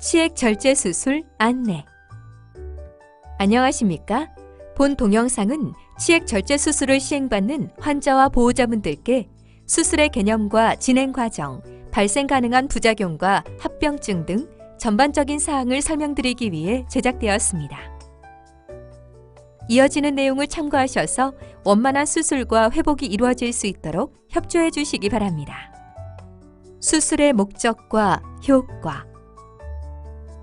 치액 절제 수술 안내. 안녕하십니까? 본 동영상은 치액 절제 수술을 시행받는 환자와 보호자분들께 수술의 개념과 진행 과정, 발생 가능한 부작용과 합병증 등 전반적인 사항을 설명드리기 위해 제작되었습니다. 이어지는 내용을 참고하셔서 원만한 수술과 회복이 이루어질 수 있도록 협조해 주시기 바랍니다. 수술의 목적과 효과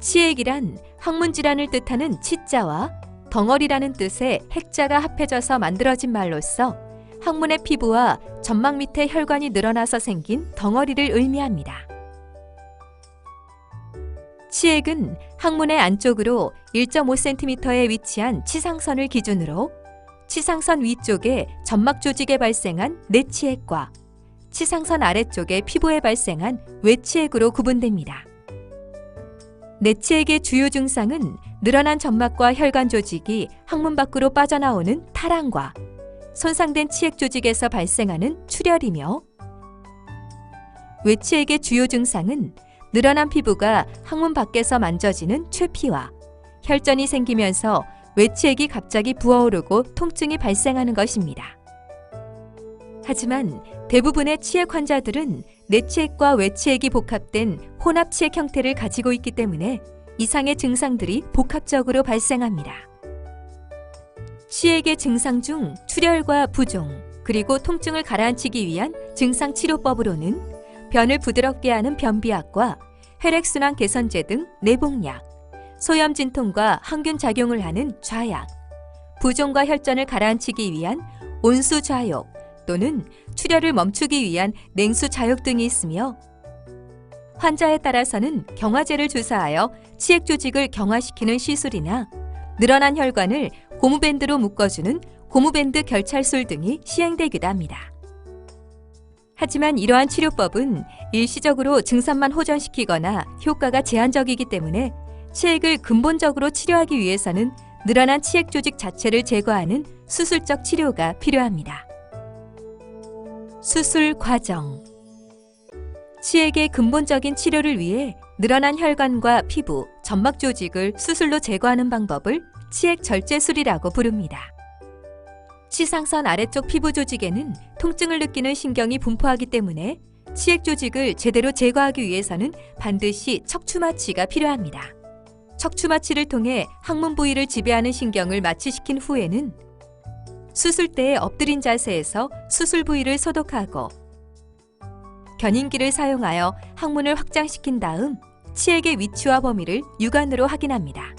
치액이란 항문 질환을 뜻하는 치자와 덩어리라는 뜻의 핵자가 합해져서 만들어진 말로써 항문의 피부와 점막 밑에 혈관이 늘어나서 생긴 덩어리를 의미합니다. 치액은 항문의 안쪽으로 1.5cm에 위치한 치상선을 기준으로 치상선 위쪽에 점막 조직에 발생한 내치액과 치상선 아래쪽에 피부에 발생한 외치액으로 구분됩니다. 내치액의 주요 증상은 늘어난 점막과 혈관 조직이 항문 밖으로 빠져나오는 탈환과 손상된 치액 조직에서 발생하는 출혈이며 외치액의 주요 증상은 늘어난 피부가 항문 밖에서 만져지는 최피와 혈전이 생기면서 외치액이 갑자기 부어오르고 통증이 발생하는 것입니다. 하지만 대부분의 치액 환자들은 내치액과 외치액이 복합된 혼합치액 형태를 가지고 있기 때문에 이상의 증상들이 복합적으로 발생합니다. 치액의 증상 중 출혈과 부종, 그리고 통증을 가라앉히기 위한 증상 치료법으로는 변을 부드럽게 하는 변비약과 혈액순환 개선제 등 내복약, 소염 진통과 항균 작용을 하는 좌약, 부종과 혈전을 가라앉히기 위한 온수 좌욕 또는 출혈을 멈추기 위한 냉수 좌욕 등이 있으며 환자에 따라서는 경화제를 주사하여 치액 조직을 경화시키는 시술이나 늘어난 혈관을 고무밴드로 묶어주는 고무밴드 결찰술 등이 시행되기도 합니다. 하지만 이러한 치료법은 일시적으로 증상만 호전시키거나 효과가 제한적이기 때문에 치액을 근본적으로 치료하기 위해서는 늘어난 치액 조직 자체를 제거하는 수술적 치료가 필요합니다. 수술 과정 치액의 근본적인 치료를 위해 늘어난 혈관과 피부, 점막 조직을 수술로 제거하는 방법을 치액 절제술이라고 부릅니다. 치상선 아래쪽 피부 조직에는 통증을 느끼는 신경이 분포하기 때문에 치액 조직을 제대로 제거하기 위해서는 반드시 척추마취가 필요합니다. 척추마취를 통해 항문 부위를 지배하는 신경을 마취시킨 후에는 수술대에 엎드린 자세에서 수술 부위를 소독하고 견인기를 사용하여 항문을 확장시킨 다음 치액의 위치와 범위를 육안으로 확인합니다.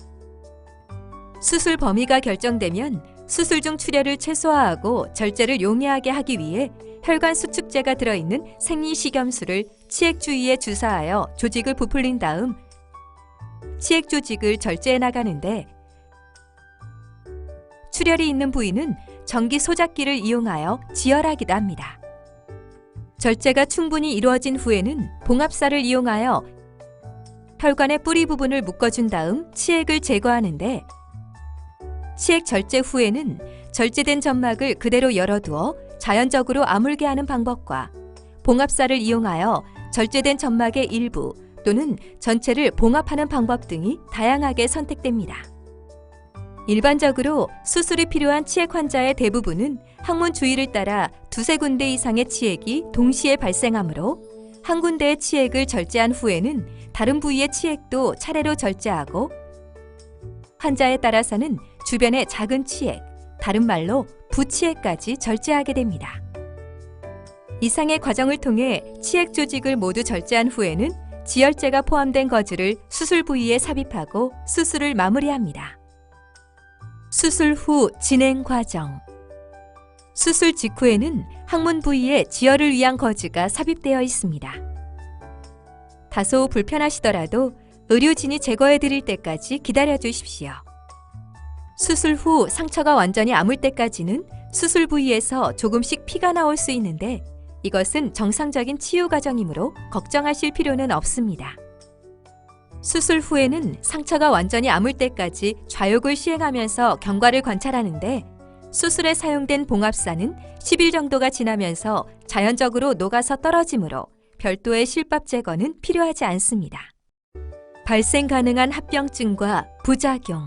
수술 범위가 결정되면 수술 중 출혈을 최소화하고 절제를 용이하게 하기 위해 혈관 수축제가 들어있는 생리식염수를 치액 주위에 주사하여 조직을 부풀린 다음 치액 조직을 절제해 나가는데 출혈이 있는 부위는 전기 소작기를 이용하여 지혈하기도 합니다. 절제가 충분히 이루어진 후에는 봉합사를 이용하여 혈관의 뿌리 부분을 묶어준 다음 치액을 제거하는데 치액 절제 후에는 절제된 점막을 그대로 열어두어 자연적으로 아물게 하는 방법과 봉합사를 이용하여 절제된 점막의 일부 또는 전체를 봉합하는 방법 등이 다양하게 선택됩니다. 일반적으로 수술이 필요한 치액 환자의 대부분은 항문 주위를 따라 두세 군데 이상의 치액이 동시에 발생하므로 한 군데의 치액을 절제한 후에는 다른 부위의 치액도 차례로 절제하고 환자에 따라서는 주변의 작은 치액, 다른 말로 부치액까지 절제하게 됩니다. 이상의 과정을 통해 치액 조직을 모두 절제한 후에는 지혈제가 포함된 거즈를 수술 부위에 삽입하고 수술을 마무리합니다. 수술 후 진행 과정 수술 직후에는 항문 부위에 지혈을 위한 거즈가 삽입되어 있습니다. 다소 불편하시더라도 의료진이 제거해 드릴 때까지 기다려 주십시오. 수술 후 상처가 완전히 아물 때까지는 수술 부위에서 조금씩 피가 나올 수 있는데 이것은 정상적인 치유 과정이므로 걱정하실 필요는 없습니다. 수술 후에는 상처가 완전히 아물 때까지 좌욕을 시행하면서 경과를 관찰하는데 수술에 사용된 봉합사는 10일 정도가 지나면서 자연적으로 녹아서 떨어지므로 별도의 실밥 제거는 필요하지 않습니다. 발생 가능한 합병증과 부작용.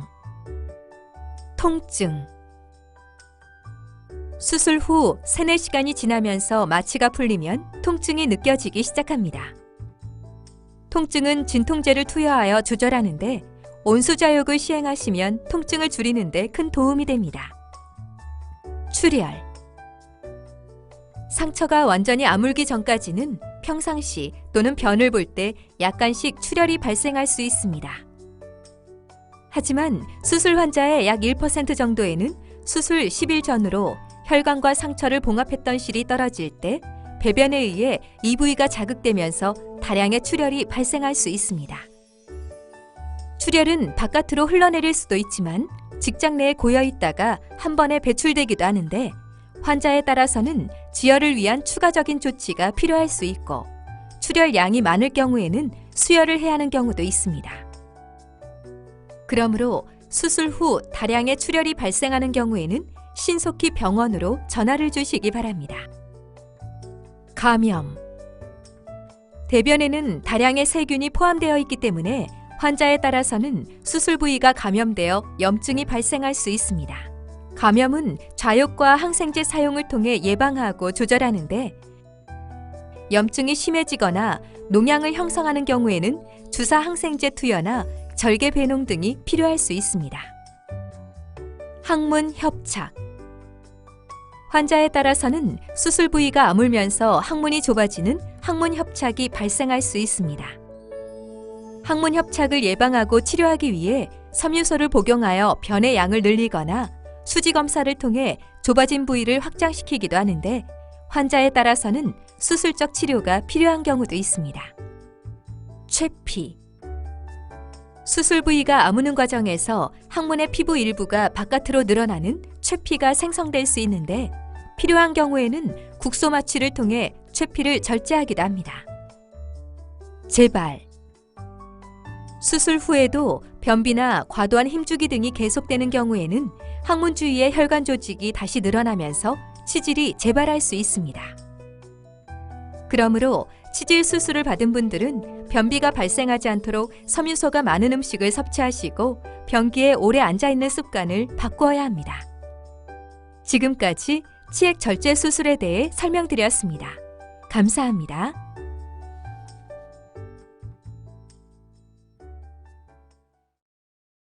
통증. 수술 후 3, 4시간이 지나면서 마취가 풀리면 통증이 느껴지기 시작합니다. 통증은 진통제를 투여하여 조절하는데 온수자욕을 시행하시면 통증을 줄이는 데 큰 도움이 됩니다. 출혈. 상처가 완전히 아물기 전까지는 평상시 또는 변을 볼 때 약간씩 출혈이 발생할 수 있습니다. 하지만 수술 환자의 약 1% 정도에는 수술 10일 전으로 혈관과 상처를 봉합했던 실이 떨어질 때 배변에 의해 이 부위가 자극되면서 다량의 출혈이 발생할 수 있습니다. 출혈은 바깥으로 흘러내릴 수도 있지만 직장 내에 고여 있다가 한 번에 배출되기도 하는데 환자에 따라서는 지혈을 위한 추가적인 조치가 필요할 수 있고 출혈 양이 많을 경우에는 수혈을 해야 하는 경우도 있습니다. 그러므로 수술 후 다량의 출혈이 발생하는 경우에는 신속히 병원으로 전화를 주시기 바랍니다. 감염 대변에는 다량의 세균이 포함되어 있기 때문에 환자에 따라서는 수술 부위가 감염되어 염증이 발생할 수 있습니다. 감염은 좌욕과 항생제 사용을 통해 예방하고 조절하는데 염증이 심해지거나 농양을 형성하는 경우에는 주사 항생제 투여나 절개 배농 등이 필요할 수 있습니다. 항문 협착 환자에 따라서는 수술 부위가 아물면서 항문이 좁아지는 항문 협착이 발생할 수 있습니다. 항문 협착을 예방하고 치료하기 위해 섬유소를 복용하여 변의 양을 늘리거나 수지 검사를 통해 좁아진 부위를 확장시키기도 하는데 환자에 따라서는 수술적 치료가 필요한 경우도 있습니다. 최피 수술 부위가 아무는 과정에서 항문의 피부 일부가 바깥으로 늘어나는 최피가 생성될 수 있는데 필요한 경우에는 국소 마취를 통해 최피를 절제하기도 합니다. 재발 수술 후에도 변비나 과도한 힘주기 등이 계속되는 경우에는 항문 주위의 혈관 조직이 다시 늘어나면서 치질이 재발할 수 있습니다. 그러므로 치질 수술을 받은 분들은 변비가 발생하지 않도록 섬유소가 많은 음식을 섭취하시고 변기에 오래 앉아 있는 습관을 바꾸어야 합니다. 지금까지 치액 절제 수술에 대해 설명드렸습니다. 감사합니다.